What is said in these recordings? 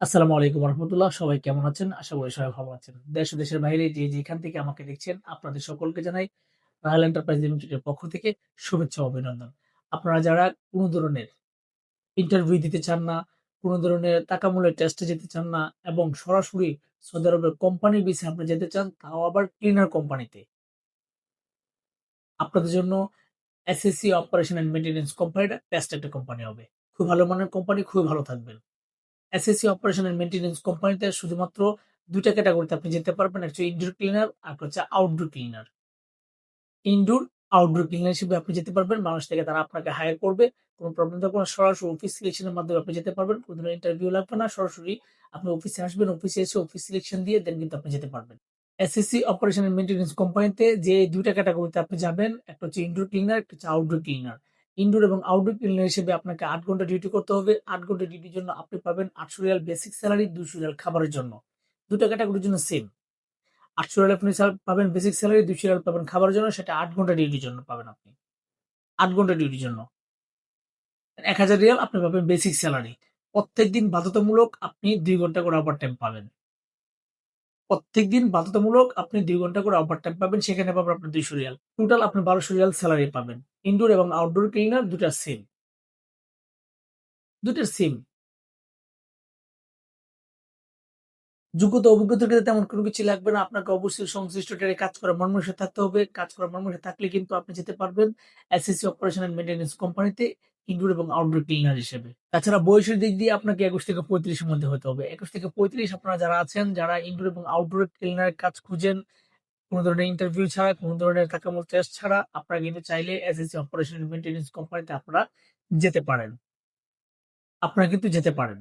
আসসালামু আলাইকুম রহমতুল্লাহ। সবাই কেমন আছেন? আশা করি সবাই ভালো আছেন। দেশ দেশের বাইরে যে যেখান থেকে আমাকে দেখছেন, আপনাদের সকলকে জানাই রায়াল এন্টারপ্রাইজ লিমিটেডের পক্ষ থেকে শুভেচ্ছা অভিনন্দন। আপনারা যারা কোনো ধরনের ইন্টারভিউ দিতে চান না, কোনো ধরনের টাকা মূল্যের টেস্টে যেতে চান না এবং সরাসরি সৌদি আরবের কোম্পানির বিষয়ে আপনি যেতে চান, তাও আবার ক্লিনার কোম্পানিতে আপনাদের জন্য এসএসসি অপারেশন অ্যান্ড মেনটেন্যান্স কোম্পানিটা বেস্ট একটা কোম্পানি হবে। খুব ভালো মানের কোম্পানি খুবই ভালো থাকবেন। এসএসসি অপারেশন এন্ড মেইনটেন্যান্স কোম্পানিতে শুধুমাত্র দুইটা ক্যাটাগরিতে আপনি যেতে পারবেন, একটা ইনডোর ক্লিনার আর একটা হচ্ছে outdoor cleaner indoor outdoor cleaner হিসেবে আপনি যেতে পারবেন, মানুষ থেকে তারা আপনাকে হায়ার করবে, কোনো প্রবলেম থাকবে না, সরাসরি অফিস সিলেকশনের মাধ্যমে আপনি যেতে পারবেন কোনো ধরনের ইন্টারভিউ লাগবে না, সরাসরি আপনি অফিসে আসবেন অফিসে এসে অফিস সিলেকশন দিয়ে দেন কিন্তু আপনি যেতে পারবেন। এসএসসি অপারেশন মেইনটেন্যান্স কোম্পানিতে যে দুইটা ক্যাটাগরিতে আপনি যাবেন, একটা হচ্ছে ইনডোর ক্লিনার একটা হচ্ছে আউটডোর ক্লিনার ইনডোর এবং আউটডোর ক্লিনার হিসেবে আপনাকে আট ঘণ্টা ডিউটি করতে হবে। আট ঘণ্টা ডিউটির জন্য আপনি পাবেন আটশো রিয়াল বেসিক স্যালারি দুশো রিয়াল খাবারের জন্য। দুটো ক্যাটাগরির জন্য সেম আটশো রিয়াল আপনি পাবেন বেসিক স্যালারি দুশো রিয়াল পাবেন খাবারের জন্য, সেটা আট ঘণ্টা ডিউটির জন্য পাবেন আপনি। আট ঘণ্টা ডিউটির জন্য। এক হাজার রিয়াল আপনি পাবেন বেসিক স্যালারি প্রত্যেকদিন বাধ্যতামূলক আপনি দুই ঘণ্টা করে ওভার টাইম পাবেন। প্রত্যেকদিন বাধ্যতামূলক আপনি দুই ঘণ্টা করে ওভার টাইম পাবেন, সেখানে পাবেন আপনি দুইশো রিয়াল। টোটাল আপনি বারোশো রিয়াল স্যালারি পাবেন। ইনডোর এবং আউটডোর ক্লিনার দুটা সিম দুটার সেম যোগ্যতা অভিজ্ঞতার ক্ষেত্রে তেমন কোনো কিছু লাগবে না। আপনাকে অবশ্যই সংশ্লিষ্ট ট্রেডে কাজ করার মর্মসে থাকতে হবে। কাজ করার মর্মসে থাকলে কিন্তু আপনি যেতে পারবেন এসএসসি অপারেশন এন্ড মেনটেন্যান্স কোম্পানিতে ইনডোর এবং আউটডোর ক্লিনার হিসেবে। তাছাড়া বয়সের দিক দিয়ে আপনাকে একুশ থেকে পঁয়ত্রিশের মধ্যে হতে হবে। একুশ থেকে পঁয়ত্রিশ আপনারা যারা আছেন, যারা ইনডোর এবং আউটডোর ক্লিনারের কাজ খুঁজেন, কোনো ধরনের ইন্টারভিউ ছাড়া, কোনো ধরনের টাকামূল টেস্ট ছাড়া আপনারা কিন্তু চাইলে এসএসসি অপারেশন এন্ড মেনটেন্যান্স কোম্পানিতে আপনারা যেতে পারেন। আপনারা কিন্তু যেতে পারেন।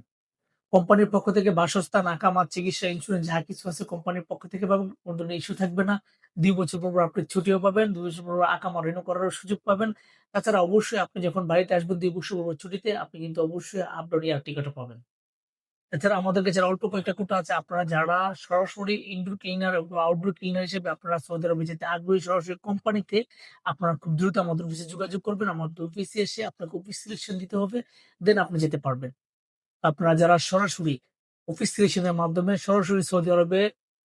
কোম্পানির পক্ষ থেকে বাসস্থান আকামা চিকিৎসা ইন্স্যুরেন্স যা কিছু আছে কোম্পানির পক্ষ থেকে পাবেন। কোনো ধরনের ইস্যু থাকবে না। দুই বছর পর আপনি ছুটিও পাবেন, দুই বছর পর আকামা রিনিউ করার সুযোগ পাবেন। তাছাড়া অবশ্যই আপনি যখন বাড়িতে আসবেন দুই বছর পর ছুটিতে, আপনি কিন্তু অবশ্যই আপডাউন এয়ার টিকিটও পাবেন। এছাড়া আমাদের কাছে অল্প কয়েকটা কোটা আছে, আপনারা যারা সরাসরি ইনডোর ক্লিনার এবং আউটডোর ক্লিনার হিসেবে আপনারা সৌদি আরবে যেতে আগ্রহী সরাসরি কোম্পানিতে, আপনারা খুব দ্রুত আমাদের অফিসে যোগাযোগ করবেন। আমাদের অফিসে এসে আপনাকে অফিস সিলেকশন দিতে হবে দেন আপনি যেতে পারবেন। আপনারা যারা সরাসরি অফিস সিলেকশনের মাধ্যমে সরাসরি সৌদি আরবে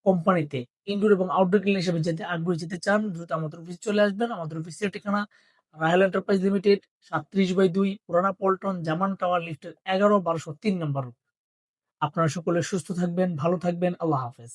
কোম্পানিতে ইনডোর এবং আউটডোর ক্লিন হিসেবে যেতে আগ্রহী যেতে চান, দ্রুত আমাদের অফিসে চলে আসবেন। আমাদের অফিসের ঠিকানা রায়াল এন্টারপ্রাইজ লিমিটেড সাতত্রিশ বাই দুই, পুরানা পল্টন, জামান টাওয়ার লিফটের এগারো, বারোশো তিন নম্বর আপনারা সকলে সুস্থ থাকবেন, ভালো থাকবেন। আল্লাহ হাফেজ।